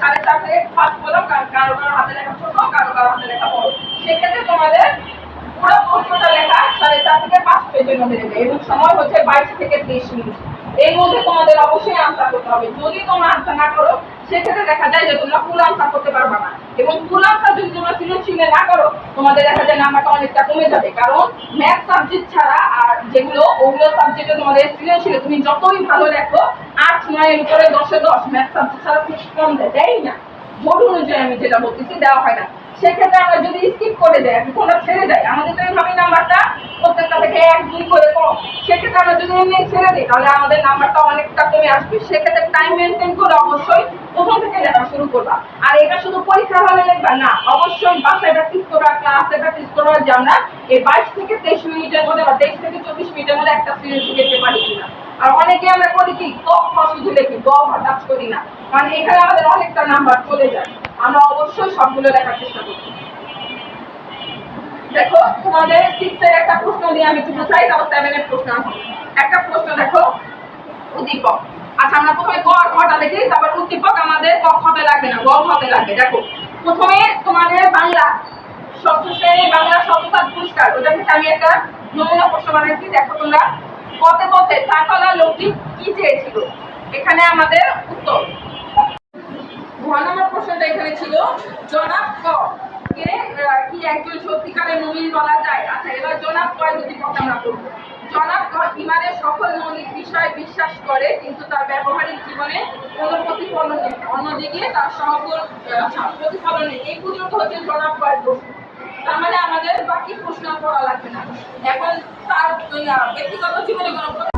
সাড়ে চার থেকে পাঁচ বলো কারও কারও হাতে লেখা ছোট, কারও কারও হাতে লেখা বড়। সেক্ষেত্রে তোমাদের পুরো প্রশ্নটা লেখা সাড়ে চার থেকে পাঁচ পেজের মধ্যে দেবে এবং সময় হচ্ছে বাইশ থেকে তেইশ মিনিট। এর মধ্যে তোমাদের অবশ্যই আনসার করতে হবে। যদি তোমরা আনসার না করো, সেক্ষেত্রে দেখা যায় যে তোমরা ফুল আনসার করতে পারবে না। এবং ফুল আনসার যদি তোমরা সৃজনশীলে না করো, তোমাদের দেখা যায় নাম্বারটা অনেকটা কমে যাবে। কারণ ম্যাথ সাবজেক্ট ছাড়া আর যেগুলো, ওগুলো সাবজেক্টে তোমাদের সৃজনশীলে তুমি যতই ভালো লেখো, আট নয়ের উপরে দশে দশ ম্যাথ সাবজেক্ট ছাড়া খুব কম দেয়। দেয় না। বোর্ড অনুযায়ী আমি যেটা বলতেছি, দেওয়া হয় না। সেক্ষেত্রে আমরা যদি স্কিপ করে দেয় কোনটা ছেড়ে দেয়, আমাদের তো এইভাবেই নাম্বারটা প্রত্যেকটা এক দুই করে কম সেক্ষেত্রে আমরা যদি এমনি ছেড়ে দিই, তাহলে আমাদের নাম্বারটা অনেকটা কমে আসবে। সেক্ষেত্রে টাইম মেনটেন করে অবশ্যই প্রথম থেকে লেখা শুরু করবা। আর এটা শুধু পরীক্ষা হলে লিখবা না, অবশ্যই বাসায় প্র্যাকটিস করা ক্লাসে প্র্যাকটিস করা যে আমরা এই বাইশ থেকে তেইশ মিনিটের মধ্যে বা তেইশ থেকে চব্বিশ মিনিটের মধ্যে একটা সিরিজ শিখতে পারি কিনা। আর অনেকে আমরা করি কি, ক, খ শুধু লিখি, গ টাচ করি না। কারণ এখানে আমাদের অনেকটা নাম্বার চলে যায়। আমরা অবশ্যই সবগুলো লেখার চেষ্টা করি দেখো, তোমাদের সিক্সের একটা প্রশ্ন দিয়ে আমি একটু বোঝাই তারপর সেভেনের প্রশ্ন একটা প্রশ্ন দেখো, উদ্দীপক। আচ্ছা আমরা প্রথমে আর খটা দেখি, তারপর উদ্দীপক আমাদের ক খতে লাগবে না, গ খতে লাগবে। দেখো, প্রথমে তোমাদের বাংলা, ষষ্ঠ শ্রেণি বাংলা শতসাত পুরস্কার। ওটা থেকে আমি একটা নমুনা প্রশ্ন বানাইছি দেখো তোমরা কতে পথে চাকলা লোকটি কি চেয়েছিল? এখানে আমাদের উত্তর। ঘ নম্বর প্রশ্নটা এখানে ছিল, জনাব ক। কে কি একজন সত্যিকারের মুমিন বলা যায়? আচ্ছা এবার জনাব কয় দুটি কথা আমরা করব। জনাব ইমানের সকল মৌলিক বিষয় বিশ্বাস করে, কিন্তু তার ব্যবহারিক জীবনে কোনো প্রতিফলন নেই। অন্যদিকে তার সকল আচ্ছা প্রতিফলন নেই। এই পর্যন্ত হচ্ছে জনাব কয়ের প্রশ্ন। তার মানে আমাদের বাকি প্রশ্ন পড়া লাগবে না। এখন তার ব্যক্তিগত জীবনে কোনো